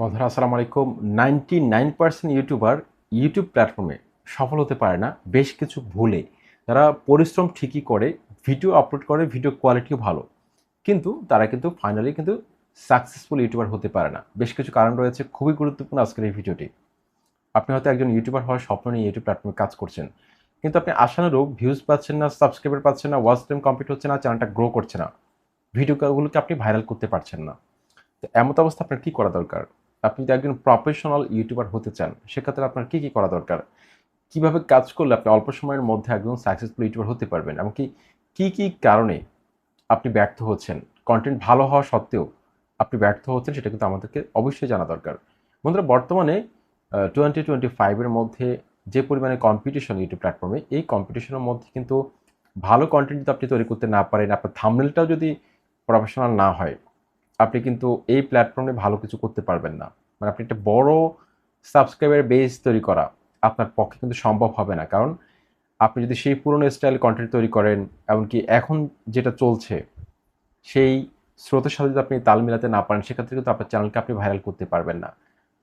বন্ধুরা, আসসালামু আলাইকুম। Ninety nine percent youtuber YouTube প্ল্যাটফর্মে সফল হতে পারে না, বেশ কিছু ভুলে। তারা পরিশ্রম ঠিকই করে, ভিডিও আপলোড করে, ভিডিও কোয়ালিটিও ভালো। কিন্তু তারা কিন্তু ফাইনালি কিন্তু সাকসেসফুল ইউটিউবার হতে পারে না। বেশ কিছু কারণ রয়েছে, খুবই গুরুত্বপূর্ণ আজকের এই ভিডিওটি। আপনি হয়তো একজন ইউটিউবার হওয়ার স্বপ্ন নিয়ে ইউটিউব প্ল্যাটফর্মে কাজ করছেন। কিন্তু আপনি আশানুরূপ ভিউজ পাচ্ছেন না সাবস্ক্রাইবার পাচ্ছেন না ওয়াচ টাইম কমপ্লিট হচ্ছে না চ্যানেলটা গ্রো করছে না। ভিডিওগুলোকে আপনি ভাইরাল করতে পারছেন না। তো এমত অবস্থা আপনার কী করা দরকার? আপনি যদি একজন প্রফেশনাল ইউটিউবার হতে চান, সেক্ষেত্রে আপনার কী কী করা দরকার? কীভাবে কাজ করলে আপনি অল্প সময়ের মধ্যে একজন সাকসেসফুল ইউটিউবার হতে পারবেন? এমনকি কী কী কারণে আপনি ব্যর্থ হচ্ছেন? কন্টেন্ট ভালো হওয়া সত্ত্বেও আপনি ব্যর্থ হচ্ছেন, সেটা কিন্তু আমাদেরকে অবশ্যই জানা দরকার। বন্ধুরা, বর্তমানে টোয়েন্টি টোয়েন্টি ফাইভের মধ্যে যে পরিমাণে কম্পিটিশন ইউটিউব প্ল্যাটফর্মে এই কম্পিটিশনের মধ্যে কিন্তু ভালো কন্টেন্ট যদি আপনি তৈরি করতে না পারেন, আপনার থামনেলটাও যদি প্রফেশনাল না হয় আপনি কিন্তু এই প্ল্যাটফর্মে ভালো কিছু করতে পারবেন না। মানে আপনি একটা বড় সাবস্ক্রাইবার বেস তৈরি করা আপনার পক্ষে কিন্তু সম্ভব হবে না। কারণ আপনি যদি সেই পুরনো স্টাইল কন্টেন্ট তৈরি করেন, এমনকি এখন যেটা চলছে, সেই স্রোতের সাথে যদি আপনি তাল মিলাতে না পারেন, সেক্ষেত্রে কিন্তু আপনার চ্যানেলকে আপনি ভাইরাল করতে পারবেন না।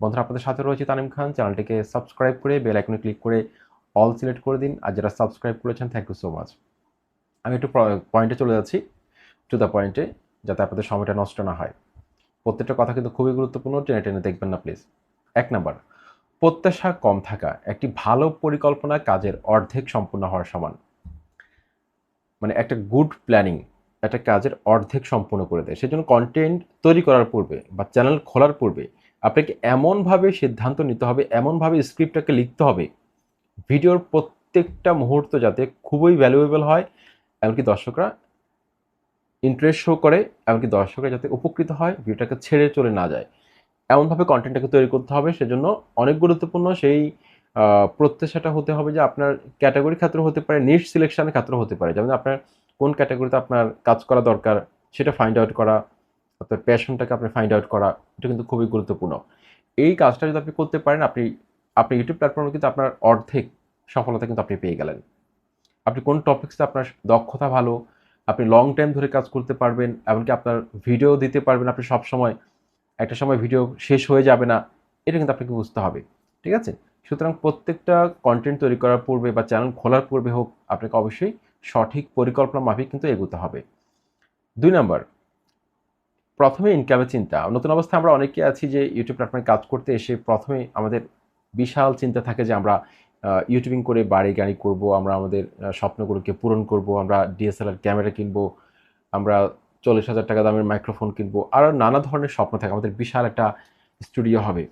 বন্ধুরা, আপনাদের সাথে রয়েছে তানিম খান। চ্যানেলটিকে সাবস্ক্রাইব করে বেল আইকনে ক্লিক করে অল সিলেক্ট করে দিন। আর যারা সাবস্ক্রাইব করেছেন থ্যাংক ইউ সো মাচ আমি একটু পয়েন্টে চলে যাচ্ছি। টু দ্য পয়েন্টে যাতে আপনাদের সময়টা নষ্ট না হয়। প্রত্যেকটা কথা কিন্তু খুবই গুরুত্বপূর্ণ, টেনে টেনে দেখবেন না প্লিজ এক নাম্বার, প্রত্যাশা কম থাকা একটি ভালো পরিকল্পনা কাজের অর্ধেক সম্পূর্ণ হওয়ার সমান। মানে একটা গুড প্ল্যানিং একটা কাজের অর্ধেক সম্পূর্ণ করে দেয়। সেজন্য কন্টেন্ট তৈরি করার পূর্বে বা চ্যানেল খোলার পূর্বে আপনাকে এমনভাবে সিদ্ধান্ত নিতে হবে, এমনভাবে স্ক্রিপ্টটাকে লিখতে হবে ভিডিওর প্রত্যেকটা মুহূর্ত যাতে খুবই ভ্যালুয়েবল হয়। এমনকি দর্শকরা ইন্টারেস্ট শো করে, এমনকি দর্শকরা যাতে উপকৃত হয়, ভিডিওটাকে ছেড়ে চলে না যায়। এমনভাবে কন্টেন্টটাকে তৈরি করতে হবে, সেজন্য অনেক গুরুত্বপূর্ণ সেই প্রত্যাশাটা হতে হবে যে আপনার ক্যাটাগরি ক্ষেত্র হতে পারে নিট সিলেকশনের ক্ষেত্র হতে পারে। যেমন আপনার কোন ক্যাটাগরিতে আপনার কাজ করা দরকার, সেটা ফাইন্ড আউট করা, আপনার প্যাশনটাকে আপনি ফাইন্ড আউট করা, এটা কিন্তু খুবই গুরুত্বপূর্ণ। এই কাজটা যদি আপনি করতে পারেন, আপনি আপনি ইউটিউব প্ল্যাটফর্মে কিন্তু আপনার অর্ধেক সফলতা কিন্তু আপনি পেয়ে গেলেন। আপনি কোন টপিক্সে আপনার দক্ষতা ভালো আপনি লং টাইম ধরে কাজ করতে পারবেন, এমনকি আপনার ভিডিও দিতে পারবেন। আপনি সব সময় একটা সময় ভিডিও শেষ হয়ে যাবে না, এটা কিন্তু আপনাকে বুঝতে হবে, ঠিক আছে? সুতরাং প্রত্যেকটা কন্টেন্ট তৈরি করার পূর্বে বা চ্যানেল খোলার পূর্বে হোক, আপনাকে অবশ্যই সঠিক পরিকল্পনা মাফিক কিন্তু এগোতে হবে। দুই নম্বর, প্রথমে ইনকামের চিন্তা। নতুন অবস্থায় আমরা অনেকে আছি যে ইউটিউব প্ল্যাটফর্মে কাজ করতে এসে প্রথমে আমাদের বিশাল চিন্তা থাকে যে, আমরা ইউটিউবিং করে বাড়ি গাড়ি করব, আমরা আমাদের স্বপ্নগুলোকে পূরণ করব, আমরা ডিএসএলআর ক্যামেরা কিনবো, আমরা চল্লিশ হাজার টাকা দামের মাইক্রোফোন কিনবো, আরও নানা ধরনের স্বপ্ন থাকে, আমাদের বিশাল একটা স্টুডিও হবে।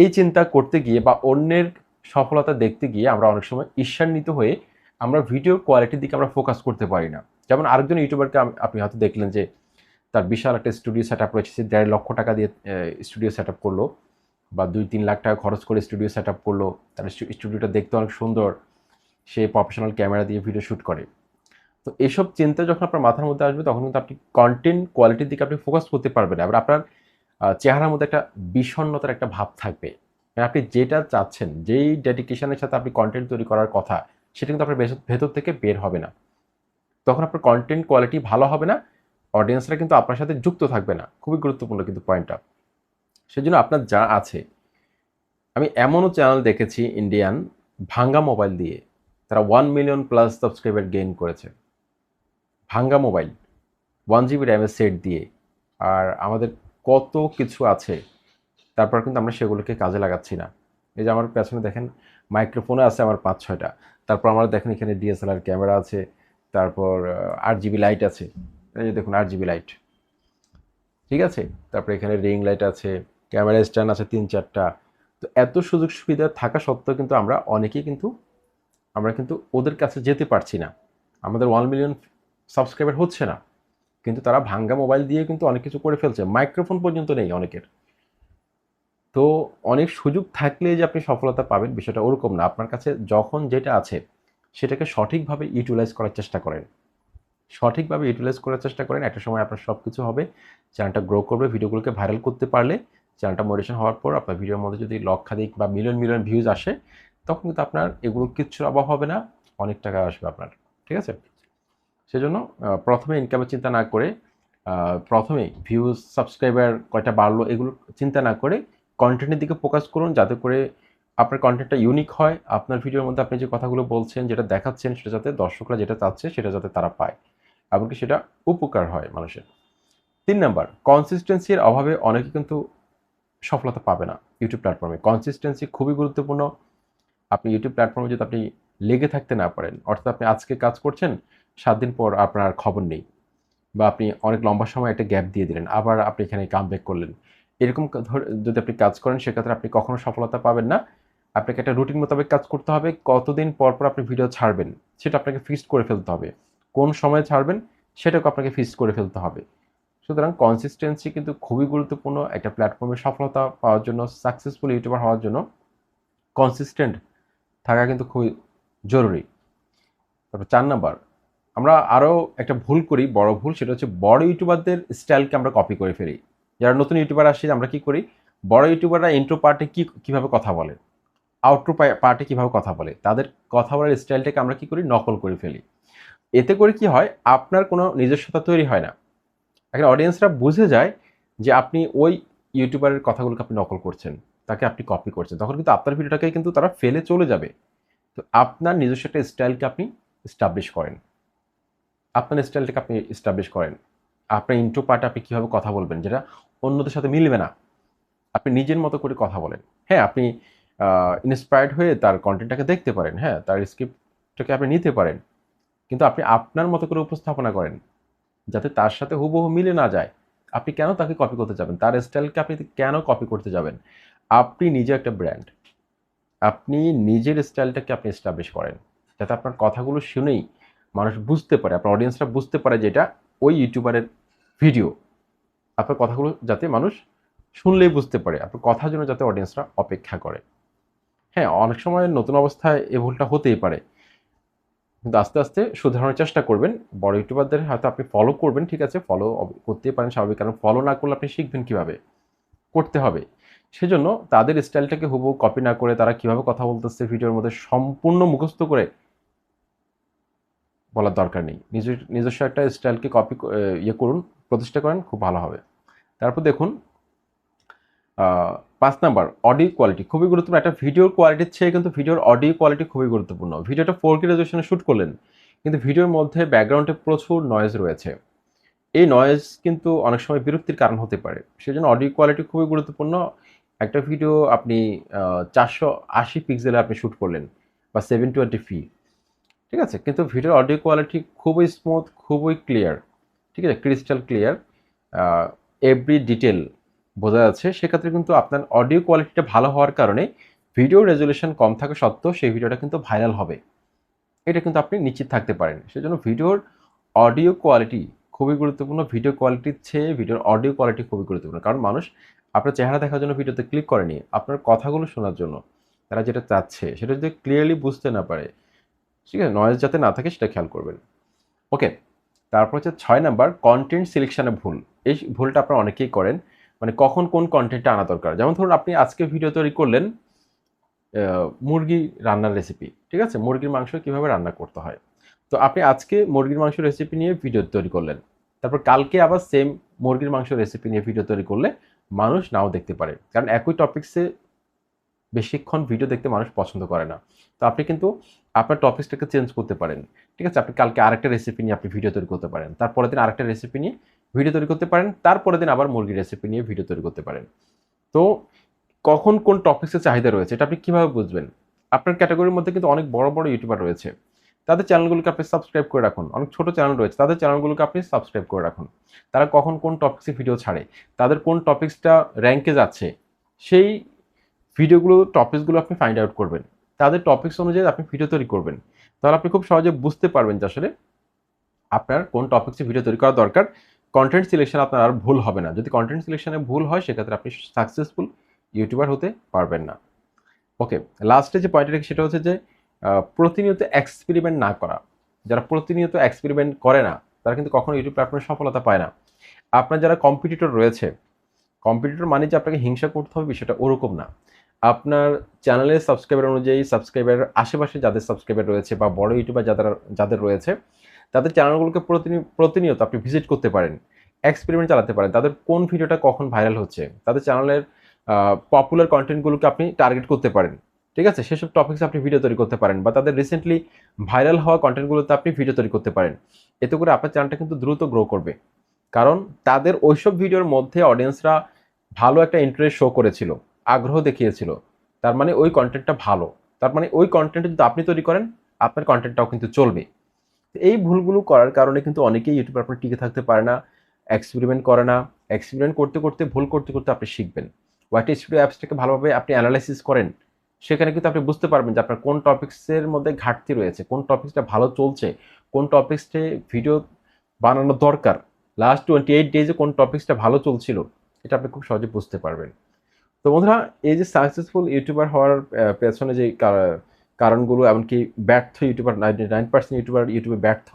এই চিন্তা করতে গিয়ে বা অন্যের সফলতা দেখতে গিয়ে আমরা অনেক সময় ঈর্ষান্বিত হয়ে আমরা ভিডিও কোয়ালিটির দিকে আমরা ফোকাস করতে পারি না। যেমন আরেকজন ইউটিউবারকে আপনি হয়তো দেখলেন যে, তার বিশাল একটা স্টুডিও সেট আপ রয়েছে, সে দেড় লক্ষ টাকা দিয়ে স্টুডিও সেট আপ করল। বা দুই তিন লাখ টাকা খরচ করে স্টুডিও সেট আপ করল তার স্টুডিওটা দেখতে অনেক সুন্দর। সে প্রফেশনাল ক্যামেরা দিয়ে ভিডিও শ্যুট করে। তো এসব চিন্তা যখন আপনার মাথার মধ্যে আসবে, তখন কিন্তু আপনি কন্টেন্ট কোয়ালিটির দিকে আপনি ফোকাস করতে পারবেন এবার আপনার চেহারার মধ্যে একটা বিষণ্ণতার একটা ভাব থাকবে। মানে আপনি যেটা চাচ্ছেন, যেই ডেডিকেশনের সাথে আপনি কন্টেন্ট তৈরি করার কথা, সেটা কিন্তু আপনার ভেতর থেকে বের হবে না। তখন আপনার কন্টেন্ট কোয়ালিটি ভালো হবে না অডিয়েন্সরা কিন্তু আপনার সাথে যুক্ত থাকবে না। খুবই গুরুত্বপূর্ণ কিন্তু পয়েন্টটা সেজন্য আপনার যা আছে, আমি এমনও চ্যানেল দেখেছি ইন্ডিয়ান ভাঙ্গা মোবাইল দিয়ে, তারা one million plus subscriber gain করেছে। ভাঙ্গা মোবাইল ওয়ান জিবি র্যামের সেট দিয়ে। আর আমাদের কত কিছু আছে, তারপর কিন্তু আমরা সেগুলোকে কাজে লাগাচ্ছি না। এই যে আমার পেছনে দেখেন মাইক্রোফোনে আছে আমার পাঁচ, ছয়টা। তারপর আমার দেখেন এখানে ডিএসএলআর ক্যামেরা আছে, তারপর আট জিবি লাইট আছে। এই যে দেখুন, আট জিবি লাইট ঠিক আছে? তারপরে এখানে রিং লাইট আছে। ক্যামেরা স্ট্যান্ড আছে তিন চারটা। তো এত সুযোগ সুবিধা থাকা সত্ত্বেও কিন্তু আমরা অনেকেই কিন্তু, আমরা কিন্তু ওদের কাছে যেতে পারছি না। আমাদের ওয়ান মিলিয়ন সাবস্ক্রাইবার হচ্ছে না। কিন্তু তারা ভাঙ্গা মোবাইল দিয়ে কিন্তু অনেক কিছু করে ফেলছে। মাইক্রোফোন পর্যন্ত নেই অনেকের। তো অনেক সুযোগ থাকলে যে আপনি সফলতা পাবেন বিষয়টা ওরকম না। আপনার কাছে যখন যেটা আছে, সেটাকে সঠিকভাবে ইউটিলাইজ করার চেষ্টা করেন। সঠিকভাবে ইউটিলাইজ করার চেষ্টা করেন। একটা সময় আপনার সব কিছু হবে চ্যানেলটা গ্রো করবে ভিডিওগুলোকে ভাইরাল করতে পারলে। চ্যানেলটা মোটিভেশন হওয়ার পর আপনার ভিডিওর মধ্যে যদি লক্ষাধিক বা মিলিয়ন মিলিয়ন ভিউজ আসে, তখন কিন্তু আপনার এগুলো কিচ্ছুর অভাব হবে না, অনেক টাকা আসবে আপনার, ঠিক আছে? সেজন্য প্রথমে ইনকামের চিন্তা না করে প্রথমে ভিউজ সাবস্ক্রাইবার কয়টা বাড়লো এগুলো চিন্তা না করে কন্টেন্টের দিকে ফোকাস করুন, যাতে করে আপনার কন্টেন্টটা ইউনিক হয়, আপনার ভিডিওর মধ্যে আপনি যে কথাগুলো বলছেন, যেটা দেখাচ্ছেন, সেটা যাতে দর্শকরা যেটা চাচ্ছে, সেটা যাতে তারা পায়, এমনকি সেটা উপকার হয় মানুষের। তিন নাম্বার কনসিস্টেন্সির অভাবে অনেকে কিন্তু সফলতা পাবে না ইউটিউব প্ল্যাটফর্মে কনসিস্টেন্সি খুবই গুরুত্বপূর্ণ। আপনি ইউটিউব প্ল্যাটফর্মে যদি আপনি লেগে থাকতে না পারেন, অর্থাৎ আপনি আজকে কাজ করছেন, সাত দিন পর আপনার খবর নেই বা আপনি অনেক লম্বা সময় একটা গ্যাপ দিয়ে দিলেন, আবার আপনি এখানে কাম ব্যাক করলেন। এরকম যদি আপনি কাজ করেন, সেক্ষেত্রে আপনি কখনো সফলতা পাবেন না। আপনাকে একটা রুটিন মোতাবেক কাজ করতে হবে, কতদিন পর পর আপনি ভিডিও ছাড়বেন, সেটা আপনাকে ফিক্সড করে ফেলতে হবে। কোন সময় ছাড়বেন, সেটাকে আপনাকে ফিক্সড করে ফেলতে হবে। সুতরাং কনসিস্টেন্সি কিন্তু খুবই গুরুত্বপূর্ণ একটা প্ল্যাটফর্মে সফলতা পাওয়ার জন্য সাকসেসফুল ইউটিউবার হওয়ার জন্য কনসিস্টেন্ট থাকা কিন্তু খুবই জরুরি। তারপর চার নাম্বার, আমরা আরও একটা ভুল করি, বড় ভুল, সেটা হচ্ছে বড় ইউটিউবারদের স্টাইলকে আমরা কপি করে ফেলি। যারা নতুন ইউটিউবার আসি, আমরা কি করি? বড় ইউটিউবাররা ইন্ট্রো পার্টে কী, কীভাবে কথা বলে? আউট্রো পার্টে কীভাবে কথা বলে? তাদের কথা বলার স্টাইলটাকে আমরা কি করি? নকল করে ফেলি। এতে করে কি হয়? আপনার কোনো নিজস্বতা তৈরি হয় না। এখন অডিয়েন্সরা বুঝে যায় যে আপনি ওই ইউটিউবারের কথাগুলোকে আপনি নকল করছেন, তাকে আপনি কপি করছেন। তখন কিন্তু আপনার ভিডিওটাকে কিন্তু তারা ফেলে চলে যাবে। তো আপনার নিজস্ব একটা স্টাইলকে আপনি স্টাবলিশ করেন। আপনার স্টাইলটাকে আপনি স্টাবলিশ করেন। আপনার ইন্ট্রো পার্ট আপনি কীভাবে কথা বলবেন, যেটা অন্যদের সাথে মিলবে না। আপনি নিজের মতো করে কথা বলেন। হ্যাঁ আপনি ইন্সপায়ার্ড হয়ে তার কন্টেন্টটাকে দেখতে পারেন। হ্যাঁ তার স্ক্রিপ্টটাকে আপনি নিতে পারেন। কিন্তু আপনি আপনার মতো করে উপস্থাপনা করেন। যাতে তার সাথে হুবহু মিলে না যায়। আপনি কেন তাকে কপি করতে যাবেন? তার স্টাইলকে আপনি কেন কপি করতে যাবেন? আপনি নিজে একটা ব্র্যান্ড আপনি নিজের স্টাইলটাকে আপনি এস্টাবলিশ করেন। যাতে আপনার কথাগুলো শুনেই মানুষ বুঝতে পারে, আপনার অডিয়েন্সরা বুঝতে পারে যে এটা ওই ইউটিউবারের ভিডিও আপনার কথাগুলো যাতে মানুষ শুনলেই বুঝতে পারে, আপনার কথার জন্য যাতে অডিয়েন্সরা অপেক্ষা করে। হ্যাঁ অনেক সময় নতুন অবস্থায় এ ভুলটা হতেই পারে। কিন্তু আস্তে আস্তে শুধরানোর চেষ্টা করবেন। বড় ইউটিউবারদের হয়তো আপনি ফলো করবেন, ঠিক আছে? ফলো করতেই পারেন স্বাভাবিক। কারণ ফলো না করলে আপনি শিখবেন কীভাবে? করতে হবে। সেজন্য তাদের স্টাইলটাকে হুবহু কপি না করে তারা কীভাবে কথা বলতেছে ভিডিওর মধ্যে সম্পূর্ণ মুখস্থ করে বলার দরকার নেই। নিজের, নিজস্ব একটা স্টাইলকে কপি ইয়ে করুন, প্রতিষ্ঠা করেন, খুব ভালো হবে। তারপর দেখুন পাঁচ নাম্বার অডিও কোয়ালিটি খুবই গুরুত্বপূর্ণ। একটা ভিডিওর কোয়ালিটির চেয়ে কিন্তু ভিডিওর অডিও কোয়ালিটি খুবই গুরুত্বপূর্ণ। ভিডিওটা ফোর কে রেজুলেশনে শ্যুট করলেন, কিন্তু ভিডিওর মধ্যে ব্যাকগ্রাউন্ডে প্রচুর নয়েজ রয়েছে। এই নয়েজ কিন্তু অনেক সময় বিরক্তির কারণ হতে পারে। সেই জন্য অডিও কোয়ালিটি খুবই গুরুত্বপূর্ণ। একটা ভিডিও আপনি চারশো আশি পিক্সেলে আপনি শ্যুট করলেন, বা সেভেন টোয়েন্টি ফি ঠিক আছে? কিন্তু ভিডিওর অডিও কোয়ালিটি খুবই স্মুথ খুবই ক্লিয়ার ঠিক আছে? ক্রিস্টাল ক্লিয়ার এভরি ডিটেল বোঝা যাচ্ছে, সেক্ষেত্রে কিন্তু আপনার অডিও কোয়ালিটিটা ভালো হওয়ার কারণে ভিডিও রেজুলেশন কম থাকা সত্ত্বেও সেই ভিডিওটা কিন্তু ভাইরাল হবে। এটা কিন্তু আপনি নিশ্চিত থাকতে পারেন। সেজন্য ভিডিওর অডিও কোয়ালিটি খুবই গুরুত্বপূর্ণ। ভিডিও কোয়ালিটির চেয়ে ভিডিওর অডিও কোয়ালিটি খুবই গুরুত্বপূর্ণ। কারণ মানুষ আপনার চেহারা দেখার জন্য ভিডিওতে ক্লিক করেনি। আপনার কথাগুলো শোনার জন্য তারা যেটা চাচ্ছে, সেটা যদি ক্লিয়ারলি বুঝতে না পারে, ঠিক আছে নয়েজ যাতে না থাকে সেটা খেয়াল করবেন। ওকে তারপর হচ্ছে ছয় নাম্বার কন্টেন্ট সিলেকশানে ভুল। এই ভুলটা আপনারা অনেকেই করেন। মানে কখন কোন কন্টেন্টটা আনা দরকার। যেমন ধরুন আপনি আজকে ভিডিও তৈরি করলেন মুরগি রান্নার রেসিপি ঠিক আছে? মুরগির মাংস কীভাবে রান্না করতে হয়? তো আপনি আজকে মুরগির মাংস রেসিপি নিয়ে ভিডিও তৈরি করলেন। তারপর কালকে আবার সেম মুরগির মাংস রেসিপি নিয়ে ভিডিও তৈরি করলে মানুষ নাও দেখতে পারে। কারণ একই টপিক্সে বেশিক্ষণ ভিডিও দেখতে মানুষ পছন্দ করে না। তো আপনি কিন্তু আপনার টপিক্সটাকে চেঞ্জ করতে পারেন। ঠিক আছে? আপনি কালকে আরেকটা রেসিপি নিয়ে আপনি ভিডিও তৈরি করতে পারেন। তারপরের দিন আরেকটা রেসিপি নিয়ে ভিডিও তৈরি করতে পারেন, তারপরের দিন আবার মুরগির রেসিপি নিয়ে ভিডিও তৈরি করতে পারেন। তো কখন কোন টপিক্সের চাহিদা রয়েছে, এটা আপনি কীভাবে বুঝবেন? আপনার ক্যাটাগরির মধ্যে কিন্তু অনেক বড় বড় ইউটিউবার রয়েছে। তাদের চ্যানেলগুলোকে আপনি সাবস্ক্রাইব করে রাখুন। অনেক ছোট চ্যানেল রয়েছে, তাদের চ্যানেলগুলোকে আপনি সাবস্ক্রাইব করে রাখুন। তারা কখন কোন টপিক্সে ভিডিও ছাড়ে, তাদের কোন টপিক্সটা র্যাঙ্কে যাচ্ছে, সেই ভিডিওগুলো টপিকসগুলো আপনি ফাইন্ড আউট করবেন। তাদের টপিক্স অনুযায়ী আপনি ভিডিও তৈরি করবেন। তাহলে আপনি খুব সহজে বুঝতে পারবেন যে আসলে আপনার কোন টপিক্সে ভিডিও তৈরি করা দরকার। কন্টেন্ট সিলেকশন আপনার আর ভুল হবে না। যদি কন্টেন্ট সিলেকশনে ভুল হয়, সেক্ষেত্রে আপনি সাকসেসফুল ইউটিউবার হতে পারবেন না। ওকে লাস্টে যে পয়েন্টটা সেটা হচ্ছে যে প্রতিনিয়ত এক্সপেরিমেন্ট না করা। যারা প্রতিনিয়ত এক্সপেরিমেন্ট করে না, তারা কিন্তু কখনো ইউটিউব প্ল্যাটফর্মে সফলতা পায় না। আপনার যারা কম্পিটিটর রয়েছে কম্পিটিটর মানে যে আপনাকে হিংসা করতে হবে, বিষয়টা ওরকম না। আপনার চ্যানেলের সাবস্ক্রাইবার অনুযায়ী সাবস্ক্রাইবার আশেপাশে যাদের সাবস্ক্রাইবার রয়েছে বা বড় ইউটিউবার যাদের যাদের রয়েছে তাদের চ্যানেলগুলোকে প্রতিনিয়ত আপনি ভিজিট করতে পারেন এক্সপেরিমেন্ট চালাতে পারেন, তাদের কোন ভিডিওটা কখন ভাইরাল হচ্ছে, তাদের চ্যানেলের পপুলার কন্টেন্টগুলোকে আপনি টার্গেট করতে পারেন, ঠিক আছে? সেসব টপিক্স আপনি ভিডিও তৈরি করতে পারেন বা তাদের রিসেন্টলি ভাইরাল হওয়া কন্টেন্টগুলোতে আপনি ভিডিও তৈরি করতে পারেন। এতে করে আপনার চ্যানেলটা কিন্তু দ্রুত গ্রো করবে। কারণ তাদের ওইসব ভিডিওর মধ্যে অডিয়েন্সরা ভালো একটা ইন্টারেস্ট শো করেছিল, আগ্রহ দেখিয়েছিল। তার মানে ওই কন্টেন্টটা ভালো। তার মানে ওই কন্টেন্ট যদি আপনি তৈরি করেন, আপনার কন্টেন্টটাও কিন্তু চলবে। এই ভুলগুলো করার কারণে কিন্তু অনেকেই ইউটিউবে আপনার টিকে থাকতে পারে না এক্সপেরিমেন্ট করে না। এক্সপেরিমেন্ট করতে করতে, ভুল করতে করতে আপনি শিখবেন। হোয়াইট স্টুডিও অ্যাপসটাকে ভালোভাবে আপনি অ্যানালাইসিস করেন, সেখানে কিন্তু আপনি বুঝতে পারবেন যে আপনার কোন টপিক্সের মধ্যে ঘাটতি রয়েছে, কোন টপিক্সটা ভালো চলছে, কোন টপিক্সটে ভিডিও বানানো দরকার। লাস্ট টোয়েন্টি এইট ডেজে কোন টপিক্সটা ভালো চলছিল, এটা আপনি খুব সহজে বুঝতে পারবেন। তো বন্ধুরা, এই যে সাকসেসফুল ইউটিউবার হওয়ার পেছনে যে কারণগুলো, এমনকি ব্যর্থ youtuber ninety nine percent youtuber ইউটিউবে ব্যর্থ।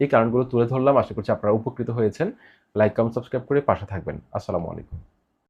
এই কারণগুলো তুলে ধরলাম। আশা করছি আপনারা উপকৃত হয়েছেন। লাইক কমেন্ট সাবস্ক্রাইব করে পাশে থাকবেন। আসসালামু আলাইকুম।